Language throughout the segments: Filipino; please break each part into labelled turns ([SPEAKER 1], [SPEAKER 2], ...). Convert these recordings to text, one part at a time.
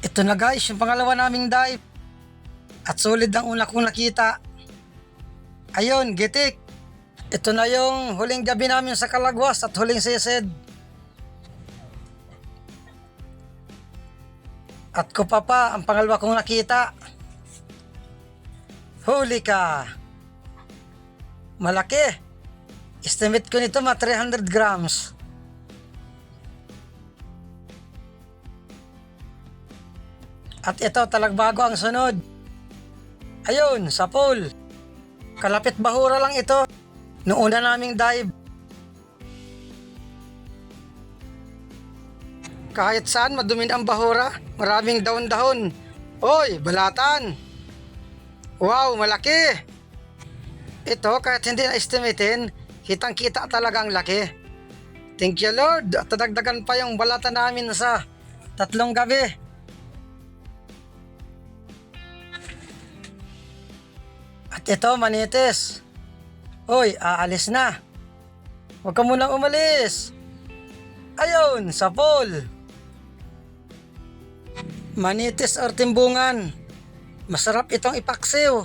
[SPEAKER 1] Ito na guys, yung pangalawa naming dive. At solid ang una kong nakita. Ayun, gitik. Ito na yung huling gabi namin sa Kalagwas at huling sisid. At ko pa pa ang pangalawa kong nakita. Huli ka. Malaki. Estimate ko nito mga 300 grams. At ito talagbago ang sunod. Ayun, sa pool. Kalapit bahura lang ito. Noong una naming dive. Kahit saan madumin ang bahura, maraming dahon-dahon. Oy, balatan! Wow, malaki! Ito, kahit hindi na-estimatein, kitang-kita talaga ang laki. Thank you Lord, at dadagdagan pa yung balatan namin sa tatlong gabi. Ito, manitis. Hoy, aalis na. Huwag ka munang umalis. Ayun, sa pool. Manitis or timbungan. Masarap itong ipaksiw.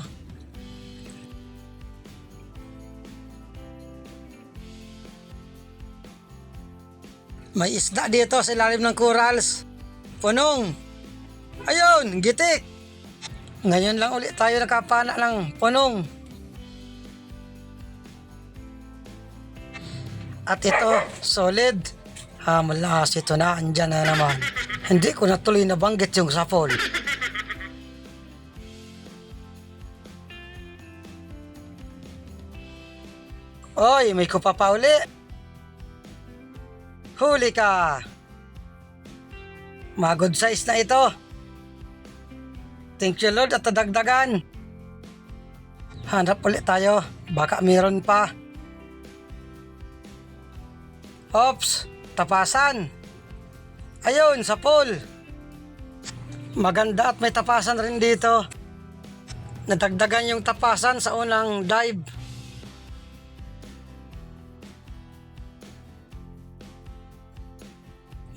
[SPEAKER 1] May isda dito sa ilalim ng corals. Punong. Ayun, gitik. Ngayon lang ulit tayo nakapana ng punong. At ito, solid. Ha, malas ito na, andyan na naman. Hindi ko natuloy nabanggit yung sapol. Oy, may kupa pa uli. Huli ka. Mga good size na ito. Thank you Lord at nadagdagan. Hanap ulit tayo. Baka meron pa. Ops, tapasan. Ayun, sa pool. Maganda at may tapasan rin dito. Nadagdagan yung tapasan sa unang dive.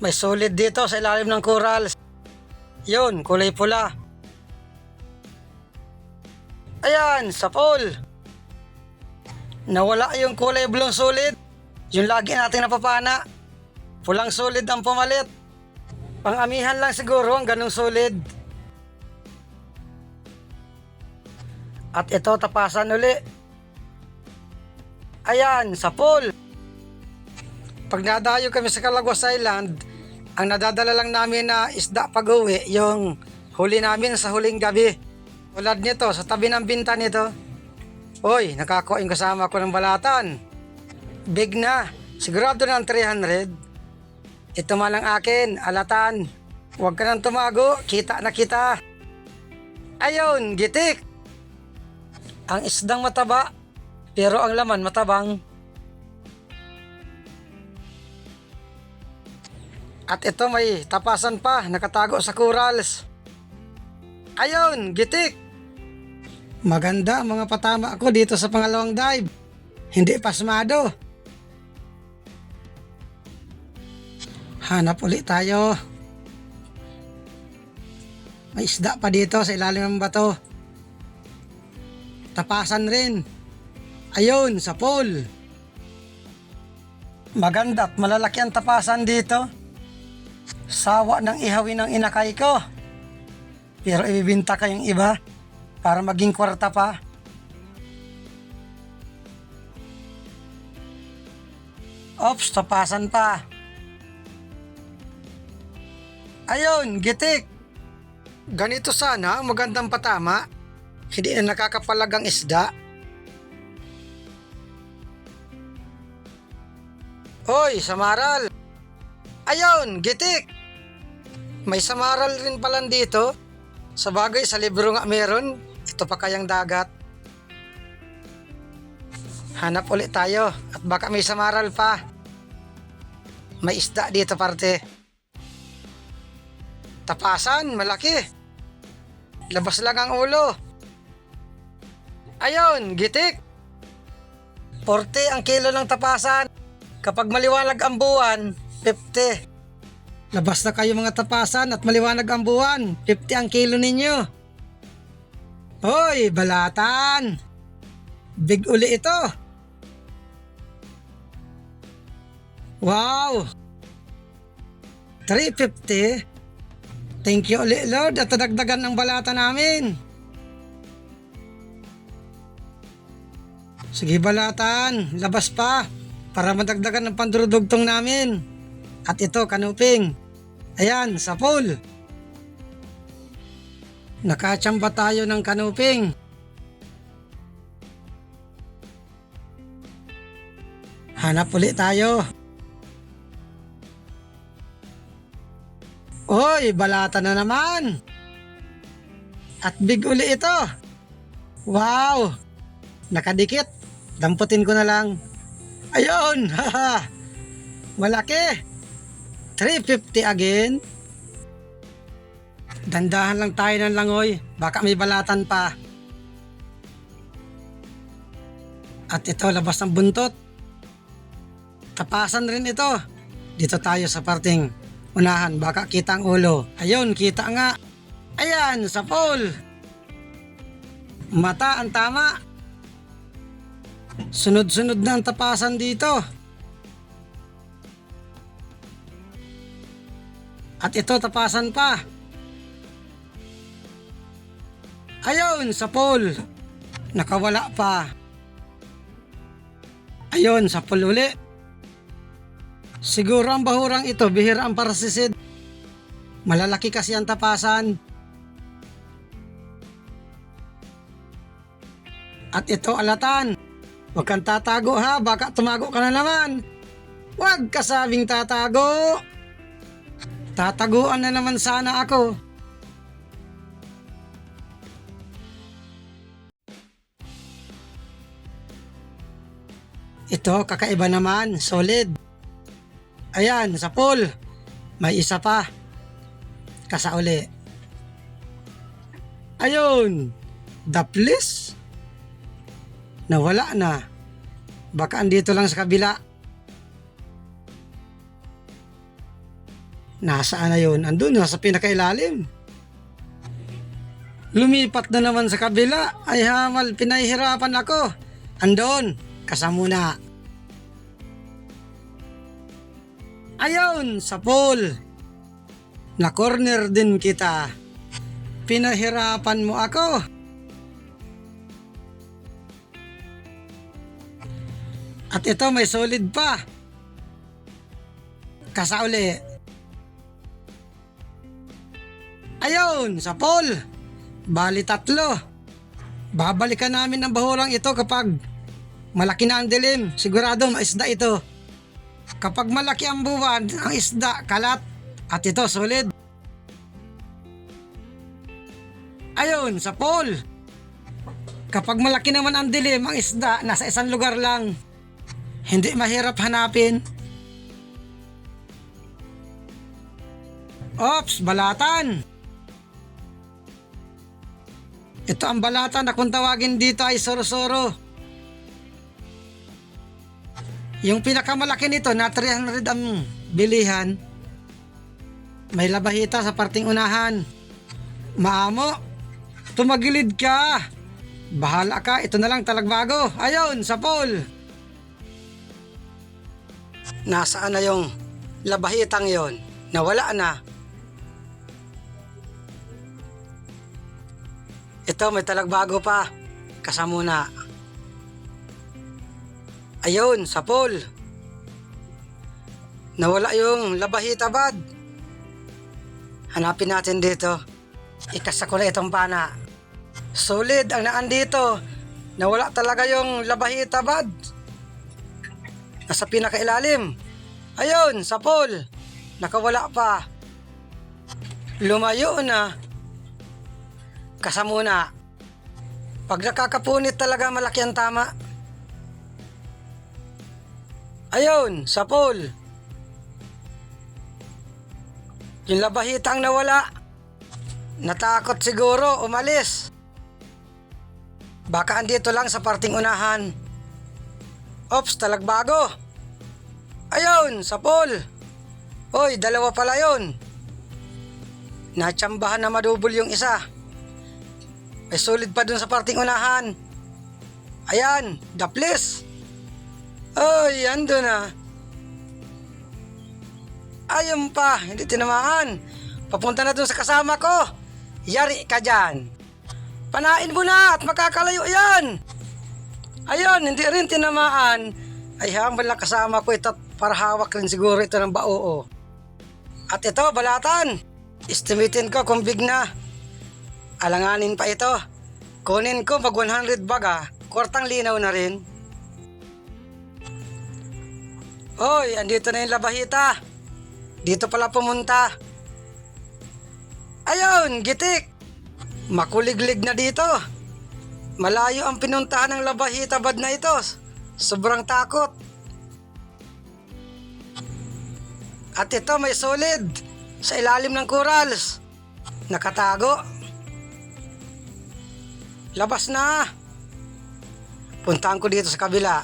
[SPEAKER 1] May solid dito sa ilalim ng corals. Yun, kulay pula. Ayan, sa pool. Nawala yung kulay blong solid. Yung lagi nating napapana. Pulang solid ang pumalit. Pangamihan lang siguro ang ganong solid. At ito tapasan uli. Ayan, sa pool. Pag nadayo kami sa Calagwas Island, ang nadadala lang namin na isda pag uwi, yung huli namin sa huling gabi. Tulad nito, sa tabi ng binta nito. Hoy, nakakuha yung kasama ko ng balatan. Big na. Sigurado ng 300. Ito man lang akin, alatan. Huwag ka nang tumago, kita na kita. Ayun, gitik. Ang isdang mataba, pero ang laman matabang. At ito may tapasan pa, nakatago sa corals. Ayun, gitik. Maganda ang mga patama ko dito sa pangalawang dive. Hindi pasmado. Hanap ulit tayo. May isda pa dito sa ilalim ng bato. Tapasan rin. Ayun, sa pool. Maganda at malalaki ang tapasan dito. Sawa ng ihawin ng inakay ko. Pero ibibinta ka yung iba para maging kwarta pa. Ops, tapasan pa. Ayun, gitik. Ganito sana ang magandang patama. Hindi na nakakapalagang isda. Hoy, samaral. Ayun, gitik. May samaral rin pala dito. Sa bagay, sa libro nga meron. Ito pa kayang dagat. Hanap ulit tayo at baka may samaral pa. May isda dito parte. Tapasan, malaki. Labas lang ang ulo. Ayun, gitik. 40 ang kilo ng tapasan. Kapag maliwalag ang buwan, 50. Labas na kayo mga tapasan at maliwanag ang buwan. 50 ang kilo ninyo. Hoy, balatan! Big uli ito. Wow! 350? Thank you ulit Lord at nadagdagan ng balata namin. Sige balatan, labas pa para madagdagan ng pandurudugtong namin. At ito, kanuping. Ayan, sa pool. Nakachamba tayo ng kanuping. Hanap ulit tayo. Oy, balata na naman. At big uli ito. Wow! Nakadikit. Damputin ko na lang. Ayun! Haha! Malaki! 350 again. Dandahan lang tayo ng langoy. Baka may balatan pa. At ito, labas ng buntot. Tapasan rin ito. Dito tayo sa parting unahan. Baka kita ang ulo. Ayun, kita nga. Ayan, sa pole. Mata ang tama. Sunod-sunod na ang tapasan dito. At ito tapasan pa. Ayun, sa pole. Nakawala pa. Ayun, sa pole uli. Siguro ang bahurang ito, bihira ang parasisid. Malalaki kasi ang tapasan. At ito alatan. Huwag kang tatago ha, baka tumago ka na naman. Huwag ka sabing tatago. Tataguan na naman sana ako. Ito, kakaiba naman, solid. Ayan, sa pool. May isa pa. Kasauli. Ayun, daplis. Nawala na. Baka andito lang sa kabila. Nasaan na yun? Andun, nasa pinakailalim. Lumipat na naman sa kabila. Ay hamal, pinahihirapan ako. Andon, kasamuna. Ayun, sa pool. Na corner din kita. Pinahirapan mo ako. At ito may solid pa. Kasauli. Ayun, sa pool. Bali tatlo. Babalikan namin ang bahurang ito kapag malaki na ang dilim. Sigurado maisda ito. Kapag malaki ang buwan, ang isda, kalat. At ito, solid. Ayun, sa pool. Kapag malaki naman ang dilim, ang isda, nasa isang lugar lang. Hindi mahirap hanapin. Ops, balatan. Ito ang balatan na kung tawagin dito ay soro-soro. Yung pinakamalaki nito, na 300 ang bilihan. May labahita sa parting unahan. Maamo, tumagilid ka. Bahala ka, ito na lang talagbago. Ayun, sa pool. Nasaan na yung labahitang yon? Nawala na. Ito, may talagbago pa. Kasamuna. Ayun, sa pool. Nawala yung labahita bad. Hanapin natin dito. Ikasa ko itong pana. Solid ang naan dito. Nawala talaga yung labahita bad. Nasa pinakailalim. Ayun, sa pool. Nakawala pa. Lumayo na. Kasamuna. Pag nakakapunit talaga malaki ang tama. Ayun, sa pool. Yung labahitang nawala. Natakot siguro, umalis. Baka andito lang sa parting unahan. Ops, talagbago. Ayun, sa pool. Hoy, dalawa pala yon. Natsambahan na madubol yung isa. May solid pa dun sa parting unahan. Ayan, daplis. Oy, ando na. Ayun pa, hindi tinamaan. Papunta na dun sa kasama ko. Yari ka dyan. Panain mo na at makakalayo yan. Ayun, hindi rin tinamaan. Ay hambal lang kasama ko ito para hawak rin siguro ito ng baoo. At ito, balatan. Estimatein ko kung big na. Alanganin pa ito. Kunin ko pag 100 baga, kwartang linaw na rin. Hoy, andito na yung labahita. Dito pala pumunta. Ayun, gitik. Makuliglig na dito. Malayo ang pinuntahan ng labahita bad na ito. Sobrang takot. At ito may solid sa ilalim ng corals. Nakatago. Labas na. Puntahan ko dito sa kabila.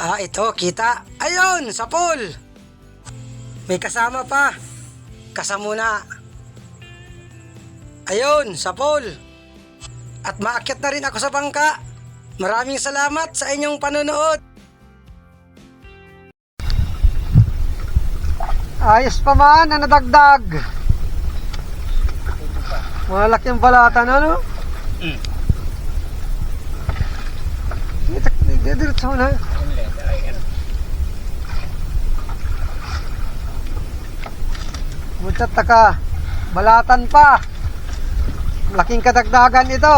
[SPEAKER 1] Ah, ito, kita. Ayun, sa pool. May kasama pa. Kasamuna. Ayun, sa pool. At maakyat na rin ako sa bangka. Maraming salamat sa inyong panonood. Ayos pa man na nadagdag. Malaking balatan, ano?
[SPEAKER 2] Mm.
[SPEAKER 1] Diretso mo na. Mutat ka. Balatan pa. Laking kadagdagan ito.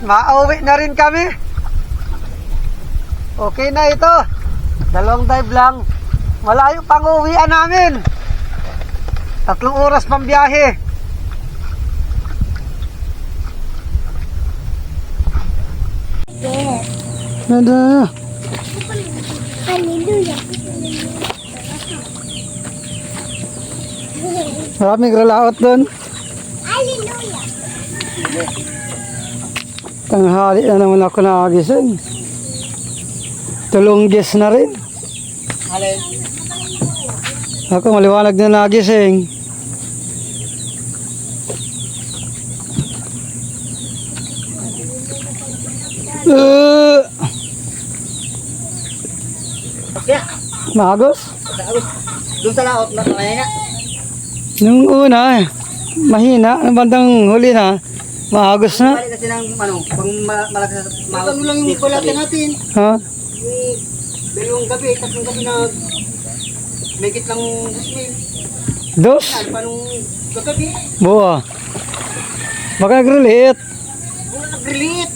[SPEAKER 1] At maauwi na rin kami. Okay na ito. Dalawang dive lang. Malayo pang uwian namin. Tatlong oras pang biyahe.
[SPEAKER 3] Yes.
[SPEAKER 1] Nada.
[SPEAKER 3] Hallelujah.
[SPEAKER 1] Maraming ralaot doon.
[SPEAKER 3] Hallelujah.
[SPEAKER 1] Tanghali na naman ako nakagising. Tulong ges na rin.
[SPEAKER 2] Alin?
[SPEAKER 1] Ako maliwanag na nagising. Uh, magos.
[SPEAKER 2] Doon sa laot na kanina.
[SPEAKER 1] Nung una, mahina. Ang bandang huli na, maagos na.
[SPEAKER 2] Balik kasi ng ano, pag ma- malaki sa mga... Ano lang yung balatan natin.
[SPEAKER 1] Ha?
[SPEAKER 2] Yung dalawang gabi, tatlong gabi na may lang dismay.
[SPEAKER 1] Dos.
[SPEAKER 2] Ano pa nung kagabi?
[SPEAKER 1] Buwa. Baka nagreliit.
[SPEAKER 2] Wala nag-relate.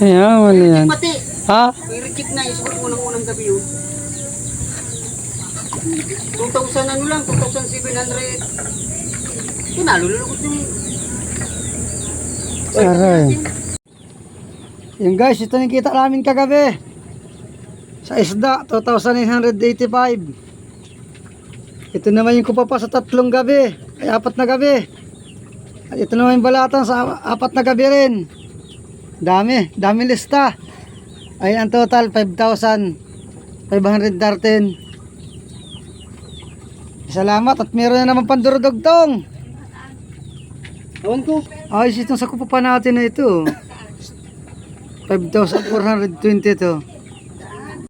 [SPEAKER 1] Ayan, mali yan.
[SPEAKER 2] Pati,
[SPEAKER 1] Ha?
[SPEAKER 2] may reject na. Isukot mo ng unang gabi yun. 2,000 ano lang, 2,700. Tinalo lulukot yung...
[SPEAKER 1] Aray. Yung guys, ito yung kita namin kagabi. Sa isda, 2,985. Ito naman yung kupapa sa tatlong gabi. Ay, apat na gabi. At ito naman yung balatan sa apat na gabi rin. Dami, dami lista. Ay, ang total, 5,513. Salamat at meron na naman pandurudugtong.
[SPEAKER 2] Ewan ko.
[SPEAKER 1] Ayos itong sa kupapa natin na ito. 5,420 to.